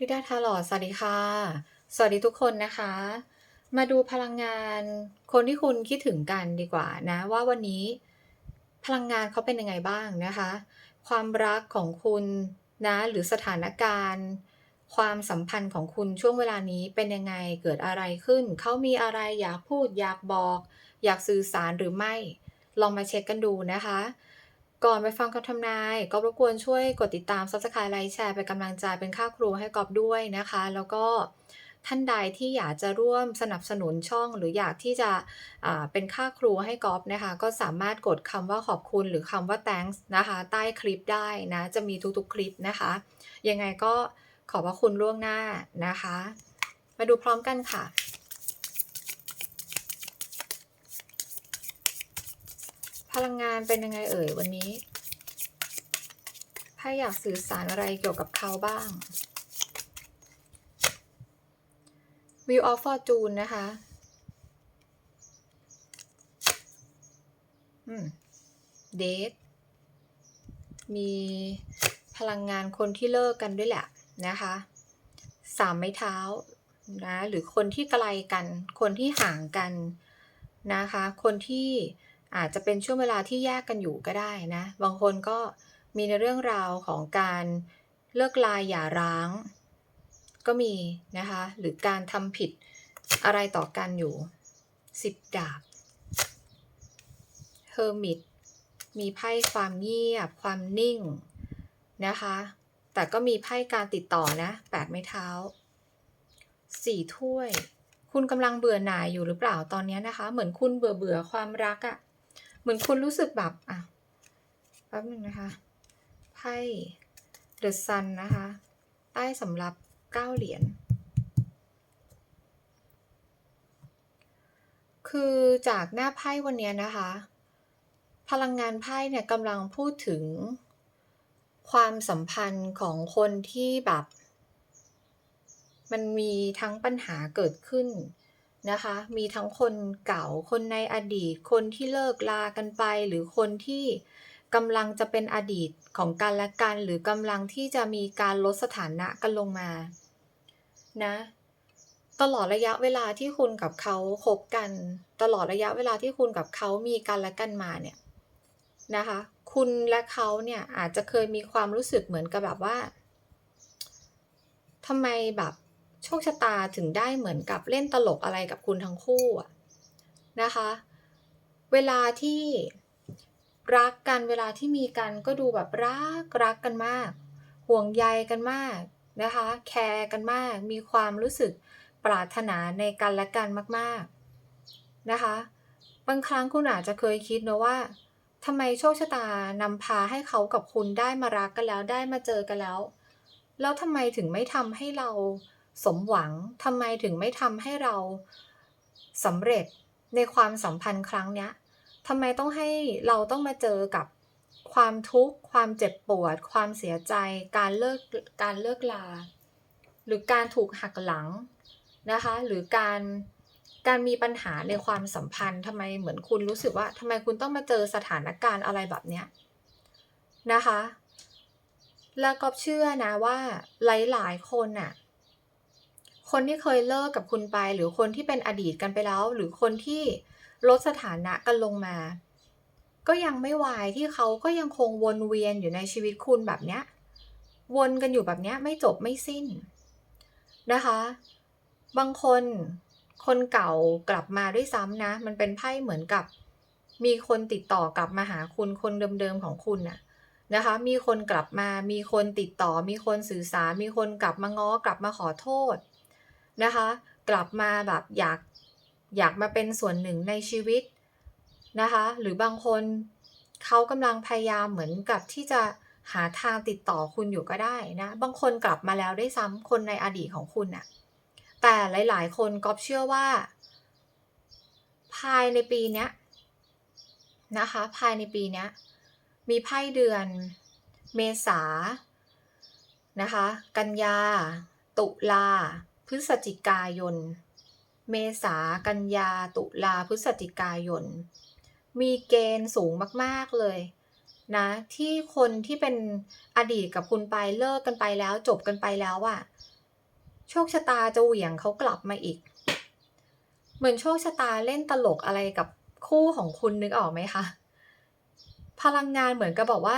ลิดาทาลอดสวัสดีค่ะ สวัสดีทุกคนนะคะ มาดูพลังงานคนที่คุณคิดถึงกันดีกว่านะว่าวันนี้พลังงานเขาเป็นยังไงบ้างนะคะ ความรักของคุณนะหรือสถานการณ์ ความสัมพันธ์ของคุณช่วงเวลานี้เป็นยังไงเกิดอะไรขึ้น เขามีอะไรอยากพูดอยากบอก อยากสื่อสารหรือไม่ ลองมาเช็คกันดูนะคะ ก่อนไปฟังคำทำนายก็รบกวนช่วยกดติดตาม Subscribe ไลค์แชร์เป็นกำลังใจเป็นค่าครูให้กอบด้วยนะคะ แล้วก็ท่านใดที่อยากจะร่วมสนับสนุนช่อง หรืออยากที่จะเป็นค่าครูให้กอบนะคะ ก็สามารถกดคำว่าขอบคุณหรือคำว่า thanks นะคะ ใต้คลิปได้นะ จะมีทุกๆ คลิปนะคะ ยังไงก็ขอบพระคุณล่วงหน้านะคะ มาดูพร้อมกันค่ะ พลังงานเป็นยังไงเอ่ยวันนี้ ถ้าอยากสื่อสารอะไรเกี่ยวกับเขาบ้าง View of Fortune นะคะ อืม Date มีพลังงานคนที่เลิกกันด้วยแหละนะคะ สามไม้เท้านะ หรือคนที่ไกลกัน คนที่ห่างกันนะคะ คนที่ อาจจะเป็นช่วงเวลาที่แยกกันอยู่ก็ได้นะ บางคนก็มีในเรื่องราวของการเลิกลาหย่าร้าง ก็มีนะคะ หรือการทำผิดอะไรต่อกันอยู่สิบดาบเฮอร์มิตมีไพ่ความเงียบ ความนิ่งนะคะ แต่ก็มีไพ่การติดต่อนะแปดไม้เท้าสี่ถ้วย คุณกำลังเบื่อหน่ายอยู่หรือเปล่าตอนนี้นะคะ เหมือนคุณเบื่อเบื่อความรักอะ่ะ เหมือนคุณรู้สึกแบบอะแป๊บหนึ่งนะคะไพ่เดอะซันนะคะ ใต้สำรับเก้าเหรียญคือจากหน้าไพ่วันนี้นะคะ พลังงานไพ่เนี่ยกำลังพูดถึง ความสัมพันธ์ของคนที่แบบ มันมีทั้งปัญหาเกิดขึ้น นะคะ มีทั้งคนเก่า คนในอดีต คนที่เลิกลากันไป หรือคนที่กำลังจะเป็นอดีตของกันและกัน หรือกำลังที่จะมีการลดสถานะกันลงมานะตลอดระยะเวลาที่คุณกับเขาคบกัน ตลอดระยะเวลาที่คุณกับเขามีกันและกันมาเนี่ยนะคะ คุณและเขาเนี่ยอาจจะเคยมีความรู้สึกเหมือนกับแบบว่าทำไมแบบ โชคชะตาถึงได้เหมือนกับเล่นตลกอะไรกับคุณทั้งคู่นะคะ เวลาที่รักกันเวลาที่มีกันก็ดูแบบรักรักกันมาก ห่วงใยกันมากนะคะ แคร์กันมาก มีความรู้สึกปรารถนาในกันและกันมากๆนะคะ บางครั้งคุณอาจจะเคยคิดนะว่าทำไมโชคชะตานำพาให้เขากับคุณได้มารักกันแล้วได้มาเจอกันแล้ว แล้วทำไมถึงไม่ทำให้เรา สมหวังทำไมถึงไม่ทำให้เราสำเร็จในความสัมพันธ์ครั้งเนี้ยทำไมต้องให้เราต้องมาเจอกับความทุกข์ ความเจ็บปวด ความเสียใจ การเลิกการเลิกลา หรือการถูกหักหลังนะคะ หรือการการมีปัญหาในความสัมพันธ์ทำไมเหมือนคุณรู้สึกว่าทำไมคุณต้องมาเจอสถานการณ์อะไรแบบเนี้ยนะคะ แล้วก็เชื่อนะว่าหลายๆคนน่ะ คนที่เคยเลิกกับคุณไป หรือคนที่เป็นอดีตกันไปแล้ว หรือคนที่ลดสถานะกันลงมา ก็ยังไม่วายที่เขาก็ยังคงวนเวียนอยู่ในชีวิตคุณแบบเนี้ยวนกันอยู่แบบเนี้ยไม่จบไม่สิ้นนะคะ บางคนคนเก่ากลับมาด้วยซ้ำนะ มันเป็นไพ่เหมือนกับ มีคนติดต่อกลับมาหาคุณคนเดิมๆของคุณน่ะนะคะ มีคนกลับมา มีคนติดต่อ มีคนสื่อสาร มีคนกลับมาง้อกลับมาขอโทษ นะคะ กลับมาแบบอยากอยากมาเป็นส่วนหนึ่งในชีวิตนะคะ หรือบางคนเขากำลังพยายามเหมือนกับที่จะหาทางติดต่อคุณอยู่ก็ได้นะ บางคนกลับมาแล้วได้ซ้ำคนในอดีตของคุณน่ะแต่หลาย ๆ คนก็เชื่อว่า ภายในปีนี้นะคะ ภายในปีนี้มีไพ่เดือนเมษานะคะ กันยา ตุลา พฤศจิกายน เมษากันยาตุลาพฤศจิกายน มีเกณฑ์สูงมาก ๆ เลยนะที่คนที่เป็นอดีตกับคุณไปเลิกกันไปแล้วจบกันไปแล้วอะโชคชะตาจะเหวี่ยงเขากลับมาอีก เหมือนโชคชะตาเล่นตลกอะไรกับคู่ของคุณนึกออกไหมคะ พลังงานเหมือนกับบอกว่า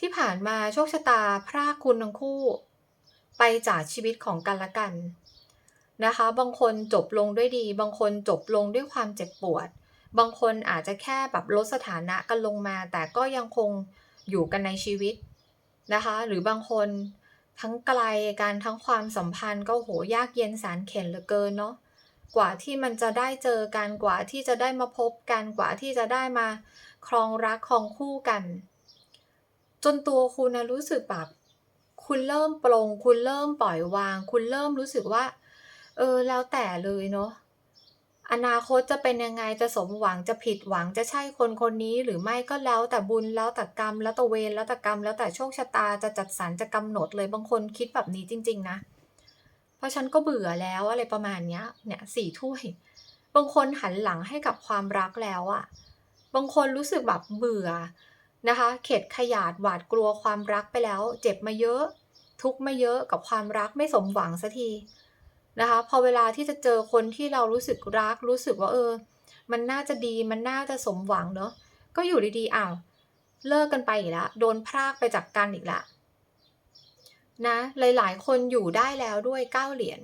ที่ผ่านมาโชคชะตาพรากคุณทั้งคู่ ไปจากชีวิตของกันและกันนะคะ บางคนจบลงด้วยดี บางคนจบลงด้วยความเจ็บปวด บางคนอาจจะแค่แบบลดสถานะกันลงมา แต่ก็ยังคงอยู่กันในชีวิตนะคะ หรือบางคนทั้งไกลกันทั้งความสัมพันธ์ก็โหยากเย็นแสนเข็ญเหลือเกินเนาะกว่าที่มันจะได้เจอกันกว่าที่จะได้มาพบกันกว่าที่จะได้มาครองรักครองคู่กัน จนตัวคุณนะรู้สึกแบบ คุณเริ่มปลง คุณเริ่มปล่อยวาง คุณเริ่มรู้สึกว่า เออ แล้วแต่เลยเนาะอนาคตจะเป็นยังไงจะสมหวังจะผิดหวังจะใช่คนคนนี้หรือไม่ก็แล้วแต่บุญแล้วแต่กรรม แล้วแต่เวรแล้วแต่กรรม แล้วแต่โชคชะตาจะจัดสรรจะกำหนดเลยบางคนคิดแบบนี้จริง ๆ นะ เพราะฉันก็เบื่อแล้วอะไรประมาณเนี้ยเนี่ยสี่ถ้วยบางคนหันหลังให้กับความรักแล้วอะบางคนรู้สึกแบบเบื่อนะคะ เข็ดขยาดหวาดกลัวความรักไปแล้ว เจ็บมาเยอะ ทุกข์มาเยอะกับความรักไม่สมหวังสักทีนะคะ พอเวลาที่จะเจอคนที่เรารู้สึกรัก รู้สึกว่าเออ มันน่าจะดีมันน่าจะสมหวังเนาะก็อยู่ดีๆอ้าวเลิกกันไปอีกแล้วโดนพรากไปจากกันอีกละนะหลายๆ คนอยู่ได้แล้วด้วยเก้าเหรียญ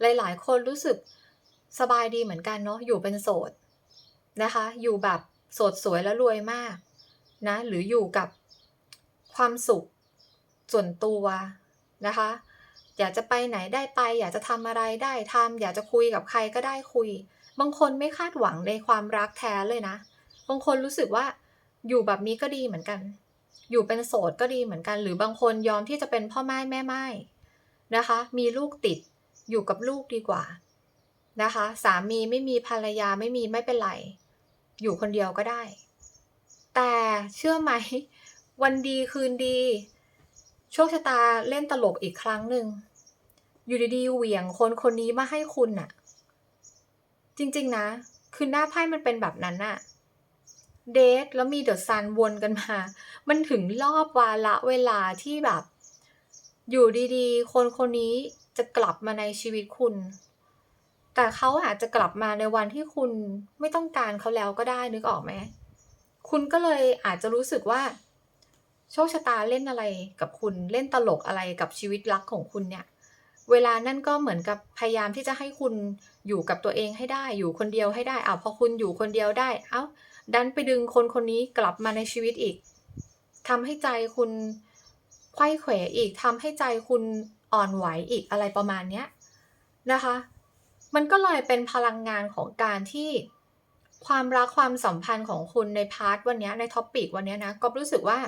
หลายๆ คนรู้สึกสบายดีเหมือนกันเนาะอยู่เป็นโสดนะคะ อยู่แบบโสดสวยและรวยมากนะหรืออยู่กับความสุขส่วนตัว นะคะ อยากจะไปไหนได้ไป อยากจะทำอะไรได้ทำอยากจะคุยกับใครก็ได้คุย บางคนไม่คาดหวังในความรักแท้เลยนะ บางคนรู้สึกว่าอยู่แบบนี้ก็ดีเหมือนกัน อยู่เป็นโสดก็ดีเหมือนกัน หรือบางคนยอมที่จะเป็นพ่อไม้แม่ไม้นะคะ มีลูกติดอยู่กับลูกดีกว่านะคะ สามีไม่มีภรรยาไม่มีไม่เป็นไร อยู่คนเดียวก็ได้ แต่เชื่อไหม วันดีคืนดี โชคชะตาเล่นตลกอีกครั้งหนึ่ง อยู่ดีๆเหวี่ยงคนคนนี้มาให้คุณน่ะ จริงๆนะ คือหน้าไพ่มันเป็นแบบนั้นน่ะ เดทแล้วมีเดอะซันวนกันมา มันถึงรอบวาระเวลาที่แบบ อยู่ดีๆ คนคนนี้จะกลับมาในชีวิตคุณ แต่เขาอาจจะกลับมาในวันที่คุณไม่ต้องการเขาแล้วก็ได้นึกออกไหม คุณก็เลยอาจจะรู้สึกว่า โชคชะตาเล่นอะไรกับคุณเล่นตลกอะไรกับชีวิตรักของคุณเนี่ย เวลานั่นก็เหมือนกับพยายามที่จะให้คุณอยู่กับตัวเองให้ได้อยู่คนเดียวให้ได้อ้าพอคุณอยู่คนเดียวได้ เอ้าดันไปดึงคนคนนี้กลับมาในชีวิตอีกทำให้ใจคุณไขว้เขวอีกทำให้ใจคุณอ่อนไหวอีกอะไรประมาณเนี้ยนะคะ มันก็เลยเป็นพลังงานของการที่ความรักความสัมพันธ์ของคุณในพาร์ทวันนี้ในท็อปปิกวันนี้นะก็รู้สึกว่า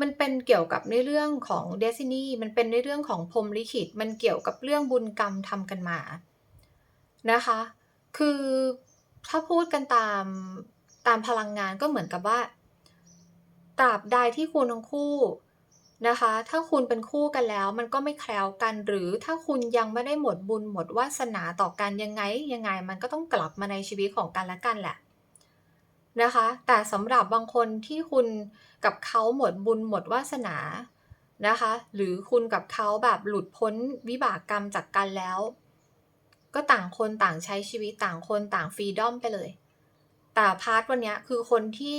มันเป็นเกี่ยวกับในเรื่องของเดซินีมันเป็นในเรื่องของพรมลิขิต มันเกี่ยวกับเรื่องบุญกรรมทำกันมานะคะ คือถ้าพูดกันตามตามพลังงานก็เหมือนกับว่าตราบใดที่คุณทั้งคู่นะคะ ถ้าคุณเป็นคู่กันแล้ว มันก็ไม่แคล้วกัน หรือถ้าคุณยังไม่ได้หมดบุญหมดวาสนาต่อกันยังไงยังไง มันก็ต้องกลับมาในชีวิตของกันและกันแหละ นะคะ แต่สำหรับบางคนที่คุณกับเขาหมดบุญหมดวาสนานะคะ หรือคุณกับเขาแบบหลุดพ้นวิบากกรรมจากกันแล้ว ก็ต่างคนต่างใช้ชีวิตต่างคนต่างฟรีดอมไปเลย แต่พาร์ทวันนี้คือคนที่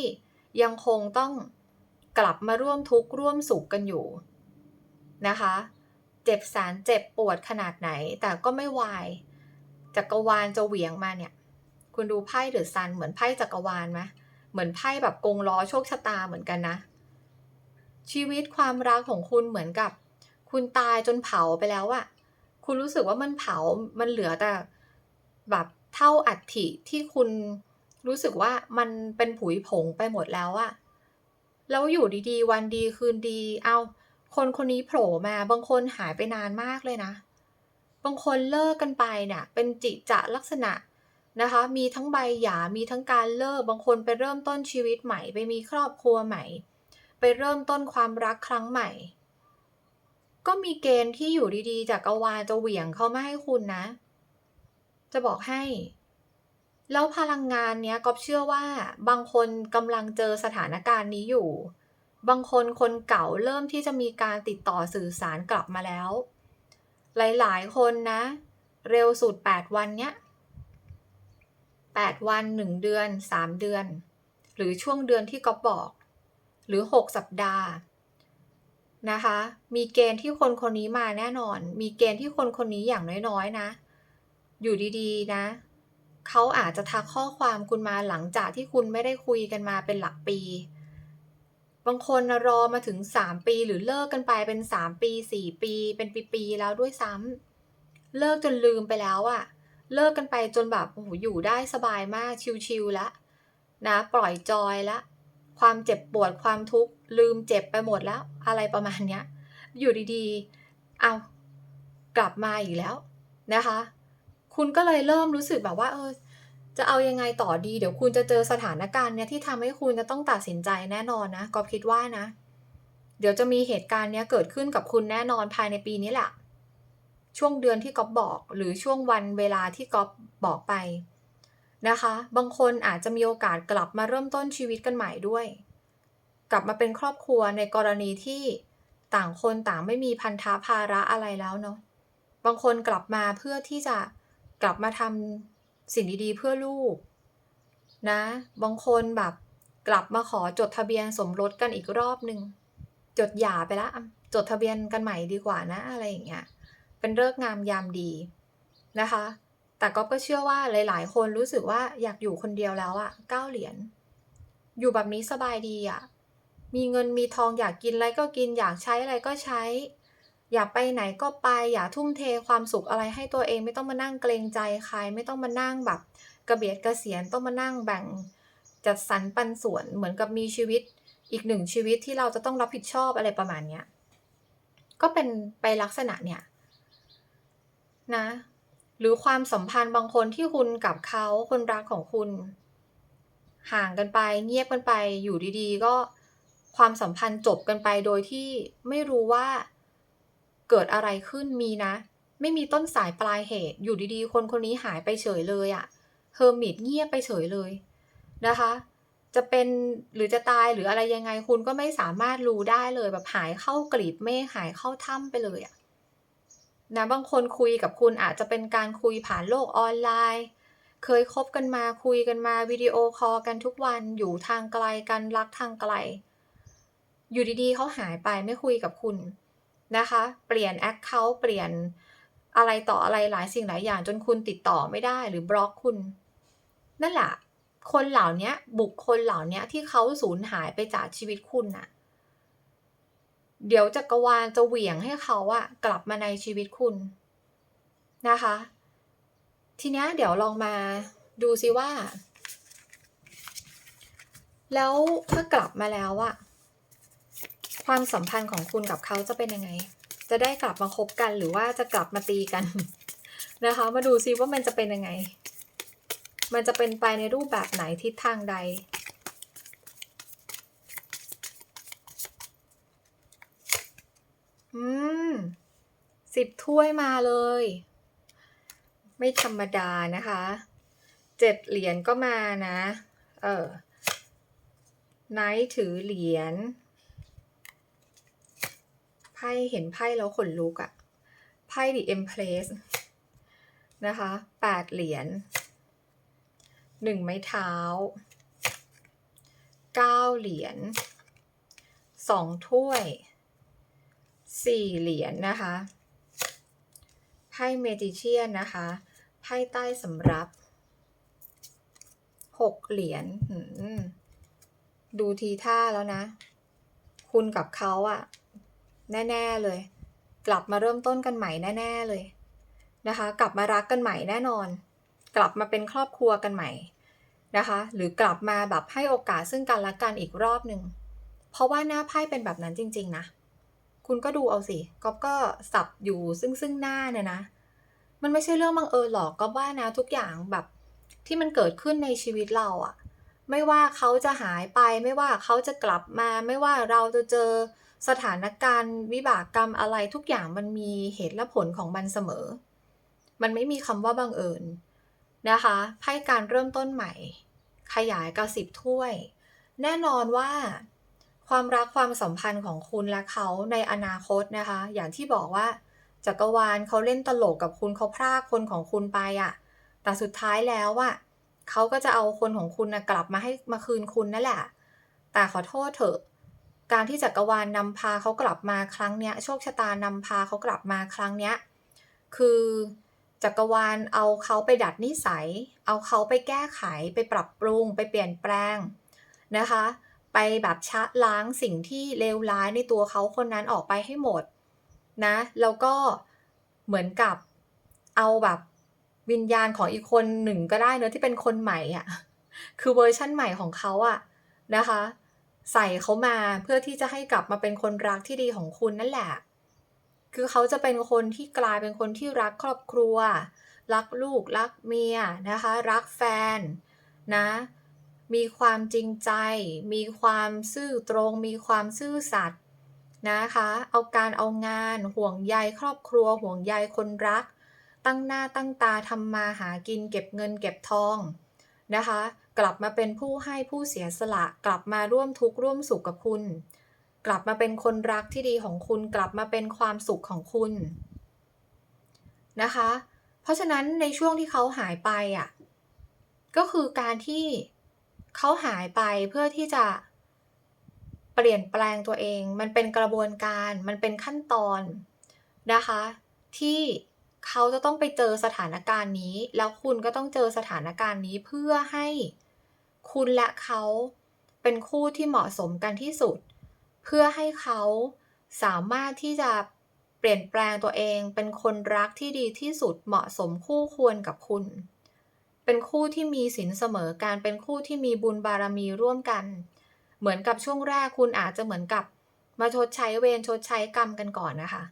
ยังคงต้องกลับมาร่วมทุกข์ร่วมสุขกันอยู่นะคะ เจ็บสารเจ็บปวดขนาดไหน แต่ก็ไม่วายจักรวาลจะเหวี่ยงมาเนี่ย คุณดูไพ่เดอะซันเหมือนไพ่จักรวาลไหมเหมือนไพ่แบบกงล้อโชคชะตาเหมือนกันนะ ชีวิตความรักของคุณเหมือนกับ คุณตายจนเผาไปแล้วอะคุณรู้สึกว่ามันเผา มันเหลือแต่แบบเท่าอัฐิที่คุณรู้สึกว่ามันเป็นผุยผงไปหมดแล้วอะแล้วอยู่ดีๆ วันดีคืนดี เอาคนคนนี้โผล่มา บางคนหายไปนานมากเลยนะ บางคนเลิกกันไปเนี่ยเป็นจิจะลักษณะ นะคะ มีทั้งใบหย่ามีทั้งการเลิก บางคนไปเริ่มต้นชีวิตใหม่ ไปมีครอบครัวใหม่ ไปเริ่มต้นความรักครั้งใหม่ ก็มีเกณฑ์ที่อยู่ดีๆ จากกวาจะเหวี่ยงเขาไม่ให้คุณนะ จะบอกให้ แล้วพลังงานเนี้ยก็เชื่อว่า บางคนกำลังเจอสถานการณ์นี้อยู่ บางคนคนเก่าเริ่มที่จะมีการติดต่อสื่อสารกลับมาแล้ว หลายๆ คนนะ เร็วสุด 8 วันเนี้ย 8 วัน 1 เดือน 3 เดือน หรือช่วงเดือนที่ก๊อฟบอก หรือ 6 สัปดาห์นะคะ มีเกณฑ์ที่คนคนนี้มาแน่นอน มีเกณฑ์ที่คนคนนี้อย่างน้อยๆนะ อยู่ดีๆ นะเขาอาจจะทักข้อความคุณมาหลังจากที่คุณไม่ได้คุยกันมาเป็นหลักปี บางคนรอมาถึง 3 ปีหรือเลิกกันไปเป็น 3 ปี 4 ปี เป็นปี ๆ แล้วด้วยซ้ำเลิกจนลืมไปแล้วอะ เลิกกันไปจนแบบโอ้โหอยู่ได้สบายมากชิลๆแล้วนะปล่อยจอยแล้วความเจ็บปวดความทุกข์ลืมเจ็บไปหมดแล้ว อะไรประมาณเนี้ย อยู่ดีๆ เอากลับมาอีกแล้วนะคะ คุณก็เลยเริ่มรู้สึกแบบว่าเออจะเอายังไงต่อดีเดี๋ยวคุณจะเจอสถานการณ์เนี้ยที่ทำให้คุณจะต้องตัดสินใจแน่นอนนะกอบคิดว่านะ เดี๋ยวจะมีเหตุการณ์เนี้ยเกิดขึ้นกับคุณแน่นอนภายในปีนี้แหละ ช่วงเดือนที่ก๊อฟบอก หรือช่วงวันเวลาที่ก๊อฟบอกไปนะคะ บางคนอาจจะมีโอกาสกลับมาเริ่มต้นชีวิตกันใหม่ด้วย กลับมาเป็นครอบครัวในกรณีที่ต่างคนต่างไม่มีพันธะภาระอะไรแล้วเนาะบางคนกลับมาเพื่อที่จะกลับมาทำสิ่งดีๆ เพื่อลูกนะ บางคนแบบกลับมาขอจดทะเบียนสมรสกันอีกรอบหนึ่งจดหย่าไปละจดทะเบียนกันใหม่ดีกว่านะอะไรอย่างเงี้ย เป็นเลิกงามยามดีนะคะ แต่ก็ก็เชื่อว่าหลาย ๆ คนรู้สึกว่าอยากอยู่คนเดียวแล้วอะเก้าเหรียญอยู่แบบนี้สบายดีอะมีเงินมีทองอยากกินอะไรก็กินอยากใช้อะไรก็ใช้ อยากไปไหนก็ไป อย่าทุ่มเทความสุขอะไรให้ตัวเองไม่ต้องมานั่งเกรงใจใคร ไม่ต้องมานั่งแบบกระเบียดกระเสียนต้องมานั่งแบ่งจัดสรรปันส่วนเหมือนกับมีชีวิตอีกหนึ่งชีวิตที่เราจะต้องรับผิดชอบอะไรประมาณเนี้ยก็เป็นไปลักษณะเนี่ย นะ หรือความสัมพันธ์บางคนที่คุณกับเขาคนรักของคุณ ห่างกันไป เงียบกันไปอยู่ดีๆ ก็ความสัมพันธ์จบกันไปโดยที่ไม่รู้ว่าเกิดอะไรขึ้นมีนะ ไม่มีต้นสายปลายเหตุ อยู่ดีๆ คนคนนี้หายไปเฉยเลยอะเฮอร์มิตเงียบไปเฉยเลยนะคะ จะเป็นหรือจะตายหรืออะไรยังไงคุณก็ไม่สามารถรู้ได้เลยแบบหายเข้ากลีบเมฆหายเข้าถ้ำไปเลยอะ นะบางคนคุยกับคุณอาจจะเป็นการคุยผ่านโลกออนไลน์ เคยคบกันมาคุยกันมาวิดีโอคอลกันทุกวันอยู่ทางไกลกันรักทางไกล อยู่ดีๆเขาหายไปไม่คุยกับคุณนะคะ เปลี่ยนแอคเคาท์เปลี่ยนอะไรต่ออะไรหลายสิ่งหลายอย่างจนคุณติดต่อไม่ได้หรือบล็อกคุณ นั่นแหละคนเหล่านี้บุคคลเหล่านี้ที่เขาสูญหายไปจากชีวิตคุณน่ะ เดี๋ยวจักรวาลจะเหวี่ยงให้เขาอะกลับมาในชีวิตคุณนะคะ ทีนี้เดี๋ยวลองมาดูซิว่า แล้วถ้ากลับมาแล้วอะความสัมพันธ์ของคุณกับเขาจะเป็นยังไง จะได้กลับมาคบกันหรือว่าจะกลับมาตีกันนะคะ มาดูซิว่ามันจะเป็นยังไง มันจะเป็นไปในรูปแบบไหนทิศทางใด อืมสิบถ้วยมาเลย ไม่ธรรมดานะคะเจ็ดเหรียญก็มานะ เออไนท์ถือเหรียญไพ่เห็นไพ่แล้วขนลุกอะไพ่ดิเอ็มเพลสนะคะแปดเหรียญหนึ่งไม้เท้าเก้าเหรียญสองถ้วย สี่เหรียญนะคะไพ่เมจิเชียนนะคะไพ่ใต้สำรับหกเหรียญดูทีท่าแล้วนะ คุณกับเขาอะแน่ ๆเลย กลับมาเริ่มต้นกันใหม่แน่ ๆเลยนะคะ กลับมารักกันใหม่แน่นอน กลับมาเป็นครอบครัวกันใหม่นะคะ หรือกลับมาแบบให้โอกาสซึ่งกันและกันอีกรอบหนึ่งเพราะว่าหน้าไพ่เป็นแบบนั้นจริง ๆ นะ คุณก็ดูเอาสิก๊อฟก็สับอยู่ซึ่งซึ่งหน้าเนี่ยนะ มันไม่ใช่เรื่องบังเอิญหรอกก็ว่านะทุกอย่างแบบที่มันเกิดขึ้นในชีวิตเราอะไม่ว่าเขาจะหายไป ไม่ว่าเขาจะกลับมา ไม่ว่าเราจะเจอสถานการณ์วิบากกรรมอะไรทุกอย่างมันมีเหตุและผลของมันเสมอ มันไม่มีคำว่าบังเอิญนะคะไพ่การเริ่มต้นใหม่ ขยายกระสิบถ้วย แน่นอนว่า ความรักความสัมพันธ์ของคุณและเขาในอนาคตนะคะ อย่างที่บอกว่าจักรวาลเขาเล่นตลกกับคุณเขาพรากคนของคุณไปอะแต่สุดท้ายแล้วอะเขาก็จะเอาคนของคุณนะกลับมาให้มาคืนคุณนั่นแหละ แต่ขอโทษเถอะ การที่จักรวาลนำพาเขากลับมาครั้งเนี้ย โชคชะตานำพาเขากลับมาครั้งเนี้ย คือจักรวาลเอาเขาไปดัดนิสัย เอาเขาไปแก้ไข ไปปรับปรุง ไปเปลี่ยนแปลงนะคะ ไปแบบชะล้างสิ่งที่เลวร้ายในตัวเขาคนนั้นออกไปให้หมดนะแล้วก็เหมือนกับเอาแบบวิญญาณของอีกคนหนึ่งก็ได้เนาะที่เป็นคนใหม่อะคือเวอร์ชันใหม่ของเขาอะนะคะ ใส่เขามาเพื่อที่จะให้กลับมาเป็นคนรักที่ดีของคุณนั่นแหละ คือเขาจะเป็นคนที่กลายเป็นคนที่รักครอบครัว รักลูกรักเมียนะคะ รักแฟนนะ มีความจริงใจ มีความซื่อตรง มีความซื่อสัตย์นะคะ เอาการเอางานห่วงใยครอบครัวห่วงใยคนรัก ตั้งหน้าตั้งตาทำมาหากินเก็บเงินเก็บทองนะคะ กลับมาเป็นผู้ให้ผู้เสียสละ กลับมาร่วมทุกข์ร่วมสุขกับคุณ กลับมาเป็นคนรักที่ดีของคุณ กลับมาเป็นความสุขของคุณนะคะ เพราะฉะนั้นในช่วงที่เขาหายไปอะก็คือการที่ เขาหายไปเพื่อที่จะเปลี่ยนแปลงตัวเอง มันเป็นกระบวนการ มันเป็นขั้นตอนนะคะ ที่เขาจะต้องไปเจอสถานการณ์นี้ แล้วคุณก็ต้องเจอสถานการณ์นี้เพื่อให้คุณและเขาเป็นคู่ที่เหมาะสมกันที่สุด เพื่อให้เขาสามารถที่จะเปลี่ยนแปลงตัวเองเป็นคนรักที่ดีที่สุดเหมาะสมคู่ควรกับคุณ เป็นคู่ที่มีศีลเสมอกันเป็นคู่ที่มีบุญบารมีร่วมกัน เหมือนกับช่วงแรกคุณอาจจะเหมือนกับ มาชดใช้เวรชดใช้กรรมกันก่อนนะคะ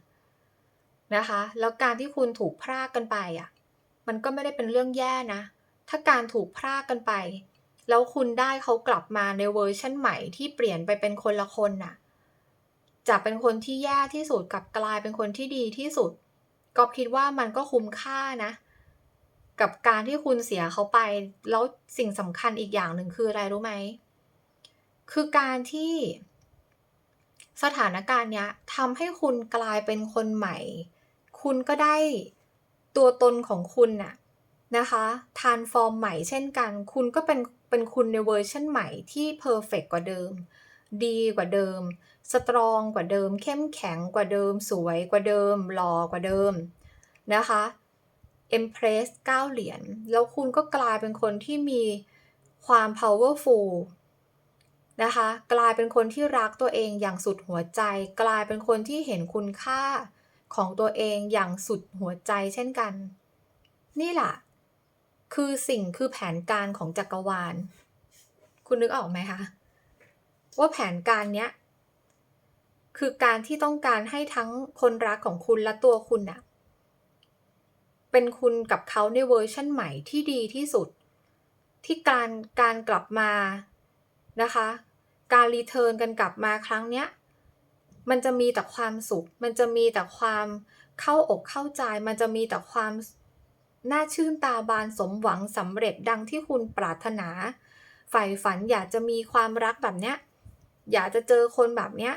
นะคะ แล้วการที่คุณถูกพรากกันไปอะมันก็ไม่ได้เป็นเรื่องแย่นะ ถ้าการถูกพรากกันไป แล้วคุณได้เขากลับมาในเวอร์ชันใหม่ที่เปลี่ยนไปเป็นคนละคนน่ะจากเป็นคนที่แย่ที่สุดกับกลายเป็นคนที่ดีที่สุดก๊อฟคิดว่ามันก็คุ้มค่านะ กับการที่คุณเสียเขาไป แล้วสิ่งสำคัญอีกอย่างหนึ่งคืออะไรรู้ไหม คือการที่สถานการณ์เนี้ยทำให้คุณกลายเป็นคนใหม่ คุณก็ได้ตัวตนของคุณน่ะนะคะ transform ใหม่เช่นกัน คุณก็เป็นเป็นคุณในเวอร์ชันใหม่ที่เพอร์เฟกต์กว่าเดิม ดีกว่าเดิม สตรองกว่าเดิม เข้มแข็งกว่าเดิม สวยกว่าเดิมหล่อกว่าเดิมนะคะ Empress 9 เหรียญ แล้วคุณก็กลายเป็นคนที่มีความ powerful นะคะ กลายเป็นคนที่รักตัวเองอย่างสุดหัวใจ กลายเป็นคนที่เห็นคุณค่าของตัวเองอย่างสุดหัวใจเช่นกัน นี่แหละคือสิ่งคือแผนการของจักรวาล คุณนึกออกไหมคะ ว่าแผนการเนี้ย คือการที่ต้องการให้ทั้งคนรักของคุณและตัวคุณน่ะ เป็นคุณกับเขาในเวอร์ชันใหม่ที่ดีที่สุด ที่การการกลับมานะคะ การรีเทิร์นกันกลับมาครั้งเนี้ยมันจะมีแต่ความสุข มันจะมีแต่ความเข้าอกเข้าใจ มันจะมีแต่ความน่าชื่นตาบานสมหวังสำเร็จดังที่คุณปรารถนาใฝ่ฝันอยากจะมีความรักแบบเนี้ย อยากจะเจอคนแบบเนี้ย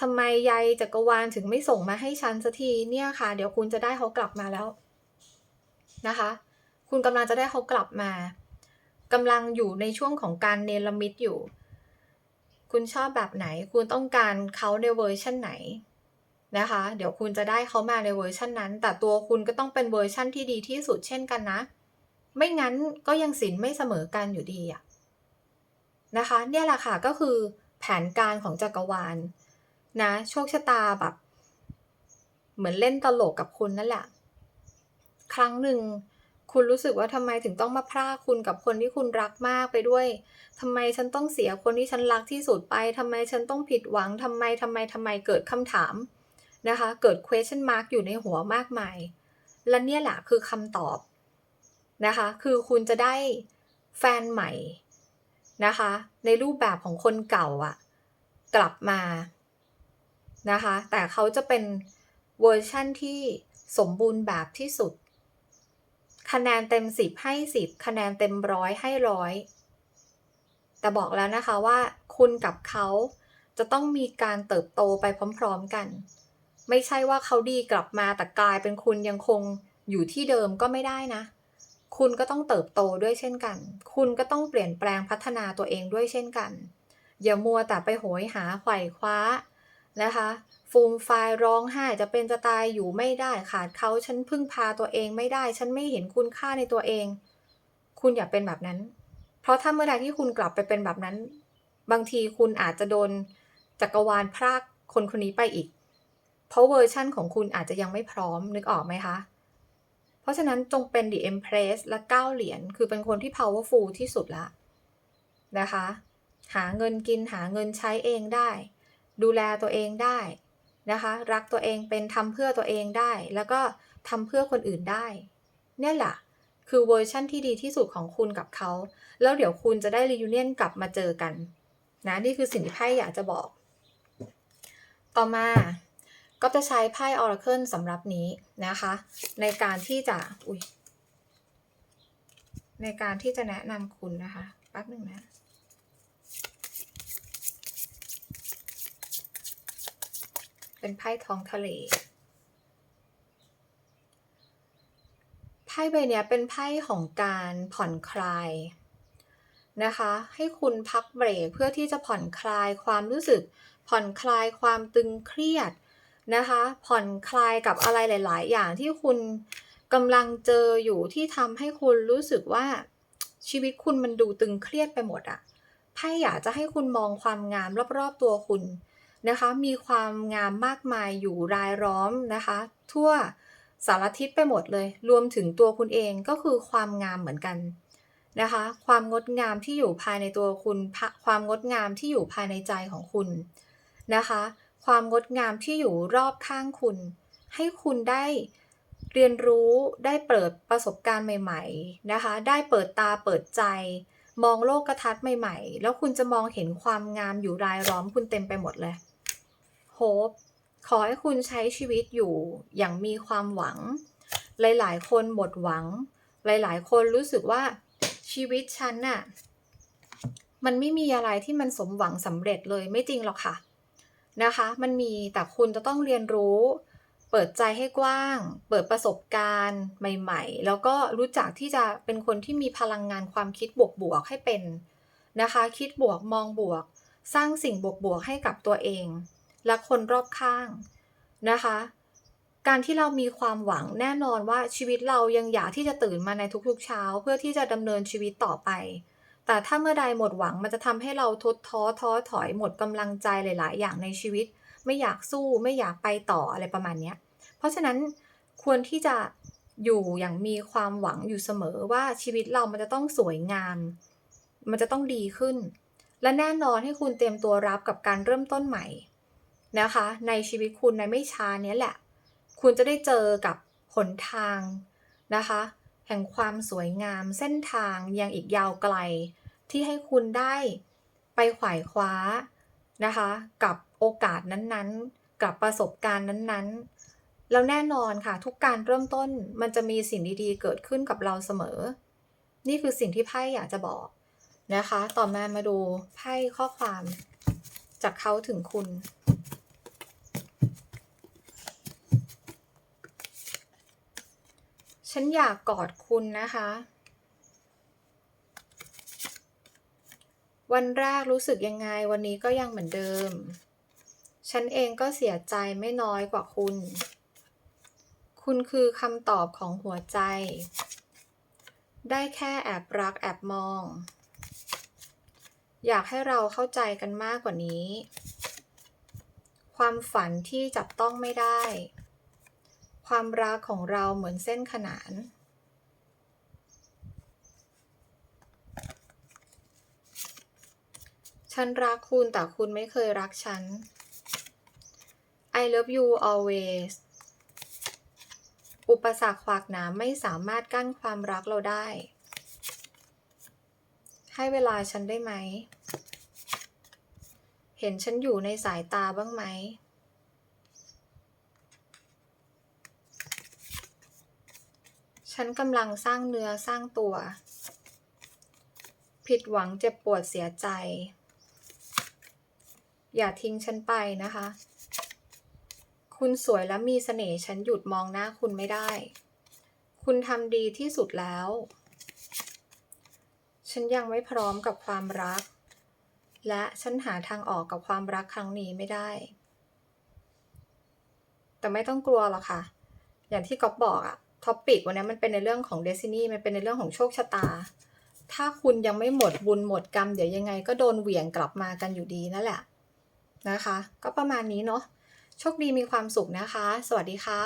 ทำไมยายจักรวาลถึงไม่ส่งมาให้ฉันสักทีเนี่ยค่ะ เดี๋ยวคุณจะได้เขากลับมาแล้ว นะคะ คุณกำลังจะได้เขากลับมากำลังอยู่ในช่วงของการเนรมิตอยู่ คุณชอบแบบไหน คุณต้องการเขาในเวอร์ชันไหนนะคะ เดี๋ยวคุณจะได้เขามาในเวอร์ชันนั้น แต่ตัวคุณก็ต้องเป็นเวอร์ชันที่ดีที่สุดเช่นกันนะ ไม่งั้นก็ยังสินไม่เสมอกันอยู่ดีอะนะคะ เนี่ยแหละค่ะก็คือแผนการของจักรวาลนะ โชคชะตาแบบ เหมือนเล่นตลกกับคุณนั่นแหละ ครั้งหนึ่ง คุณรู้สึกว่าทำไมถึงต้องมาพรากคุณกับคนที่คุณรักมากไปด้วยทำไมฉันต้องเสียคนที่ฉันรักที่สุดไปทำไมฉันต้องผิดหวังทำไมทำไมทำไมเกิดคำถามนะคะ เกิด question mark อยู่ในหัวมากมาย และเนี่ยแหละคือคำตอบนะคะ คือคุณจะได้แฟนใหม่นะคะ ในรูปแบบของคนเก่าอะกลับมานะคะ แต่เขาจะเป็นเวอร์ชั่นที่สมบูรณ์แบบที่สุด คะแนนเต็มสิบให้สิบคะแนนเต็มร้อยให้ร้อยแต่บอกแล้วนะคะว่าคุณกับเขาจะต้องมีการเติบโตไปพร้อมๆกัน ไม่ใช่ว่าเขาดีกลับมาแต่กลายเป็นคุณยังคงอยู่ที่เดิมก็ไม่ได้นะ คุณก็ต้องเติบโตด้วยเช่นกัน คุณก็ต้องเปลี่ยนแปลงพัฒนาตัวเองด้วยเช่นกัน อย่ามัวแต่ไปโหยหาไขว่คว้า นะคะฟูมไฟายร้องไห้จะเป็นจะตายอยู่ไม่ได้ขาดเขาฉันพึ่งพาตัวเองไม่ได้ ฉันไม่เห็นคุณค่าในตัวเอง คุณอย่าเป็นแบบนั้น เพราะถ้าเมื่อใดที่คุณกลับไปเป็นแบบนั้น บางทีคุณอาจจะโดนจักรวาลพรากคนคนนี้ไปอีก เพราะเวอร์ชั่นของคุณอาจจะยังไม่พร้อมนึกออกไหมคะ เพราะฉะนั้นจงเป็น The Empress และก้าวเหรียญคือเป็นคนที่ powerful ที่สุดละนะคะ หาเงินกินหาเงินใช้เองได้ ดูแลตัวเองได้นะคะ รักตัวเองเป็นทำเพื่อตัวเองได้ แล้วก็ทำเพื่อคนอื่นได้ เนี่ยแหละคือเวอร์ชั่นที่ดีที่สุดของคุณกับเขา แล้วเดี๋ยวคุณจะได้รียูเนียนกลับมาเจอกันนะนี่คือสิ่งที่ไพ่อยากจะบอก ต่อมาก็จะใช้ไพ่ Oracle สำหรับนี้นะคะ ในการที่จะอุ้ยในการที่จะแนะนำคุณนะคะแป๊บหนึ่งนะ เป็นไพ่ท้องทะเล ไพ่ใบนี้เป็นไพ่ของการผ่อนคลายนะคะ ให้คุณพักเบรกเพื่อที่จะผ่อนคลายความรู้สึก ผ่อนคลายความตึงเครียดนะคะ ผ่อนคลายกับอะไรหลาย ๆ อย่างที่คุณกำลังเจออยู่ที่ทำให้คุณรู้สึกว่าชีวิตคุณมันดูตึงเครียดไปหมดอะไพ่อยากจะให้คุณมองความงามรอบ ๆ ตัวคุณ นะคะ มีความงามมากมายอยู่รายล้อมนะคะ ทั่วสารทิศไปหมดเลย รวมถึงตัวคุณเองก็คือความงามเหมือนกันนะคะ ความงดงามที่อยู่ภายในตัวคุณ ความงดงามที่อยู่ภายในใจของคุณนะคะ ความงดงามที่อยู่รอบข้างคุณ ให้คุณได้เรียนรู้ได้เปิดประสบการณ์ใหม่ ๆนะคะ ได้เปิดตาเปิดใจ มองโลกกระทัดใหม่ ๆ แล้วคุณจะมองเห็นความงามอยู่รายล้อมคุณเต็มไปหมดเลย โฮปขอให้คุณใช้ชีวิตอยู่อย่างมีความหวัง หลาย ๆ คนหมดหวัง หลาย ๆ คนรู้สึกว่าชีวิตฉันน่ะ มันไม่มีอะไรที่มันสมหวังสำเร็จเลยไม่จริงหรอกค่ะ นะคะ มันมีแต่คุณจะต้องเรียนรู้ เปิดใจให้กว้าง เปิดประสบการณ์ใหม่ ๆ แล้วก็รู้จักที่จะเป็นคนที่มีพลังงานความคิดบวก ๆ ให้เป็นนะคะ คิดบวกมองบวก สร้างสิ่งบวก ๆ ให้กับตัวเอง และคนรอบข้างนะคะ การที่เรามีความหวังแน่นอนว่าชีวิตเรายังอยากที่จะตื่นมาในทุกๆเช้า เพื่อที่จะดำเนินชีวิตต่อไป แต่ถ้าเมื่อใดหมดหวังมันจะทำให้เราทดท้อท้อถอยหมดกำลังใจหลาย ๆ อย่างในชีวิต ไม่อยากสู้ไม่อยากไปต่ออะไรประมาณนี้เพราะฉะนั้นควรที่จะอยู่อย่างมีความหวังอยู่เสมอว่าชีวิตเรามันจะต้องสวยงาม มันจะต้องดีขึ้น และแน่นอนให้คุณเตรียมตัวรับกับการเริ่มต้นใหม่ นะคะ ในชีวิตคุณในไม่ช้านี้แหละ คุณจะได้เจอกับหนทางนะคะ แห่งความสวยงามเส้นทางยังอีกยาวไกล ที่ให้คุณได้ไปขวายคว้านะคะ กับโอกาสนั้นๆ กับประสบการณ์นั้นๆ แล้วแน่นอนค่ะ ทุกการเริ่มต้นมันจะมีสิ่งดีๆ เกิดขึ้นกับเราเสมอ นี่คือสิ่งที่ไพ่อยากจะบอกนะคะ ต่อมามาดูไพ่ข้อความจากเขาถึงคุณ ฉันอยากกอดคุณนะคะ วันแรกรู้สึกยังไงวันนี้ก็ยังเหมือนเดิม ฉันเองก็เสียใจไม่น้อยกว่าคุณ คุณคือคำตอบของหัวใจ ได้แค่แอบรักแอบมอง อยากให้เราเข้าใจกันมากกว่านี้ ความฝันที่จับต้องไม่ได้ ความรักของเราเหมือนเส้นขนาน ฉันรักคุณแต่คุณไม่เคยรักฉัน I love you always อุปสรรคขวากหนามไม่สามารถกั้นความรักเราได้ ให้เวลาฉันได้ไหม เห็นฉันอยู่ในสายตาบ้างไหม ฉันกำลังสร้างเนื้อสร้างตัว ผิดหวังเจ็บปวดเสียใจ อย่าทิ้งฉันไปนะคะ คุณสวยและมีเสน่ห์ฉันหยุดมองหน้าคุณไม่ได้ คุณทำดีที่สุดแล้ว ฉันยังไม่พร้อมกับความรัก และฉันหาทางออกกับความรักครั้งนี้ไม่ได้ แต่ไม่ต้องกลัวหรอกค่ะ อย่างที่ก๊อฟบอกอะ ท็อปิกวันนี้มันเป็นในเรื่องของเดซินี่มันเป็นในเรื่องของโชคชะตา ถ้าคุณยังไม่หมดบุญหมดกรรม เดี๋ยวยังไงก็โดนเหวี่ยงกลับมากันอยู่ดีนั่นแหละนะคะ ก็ประมาณนี้เนาะโชคดีมีความสุขนะคะ สวัสดีค่ะ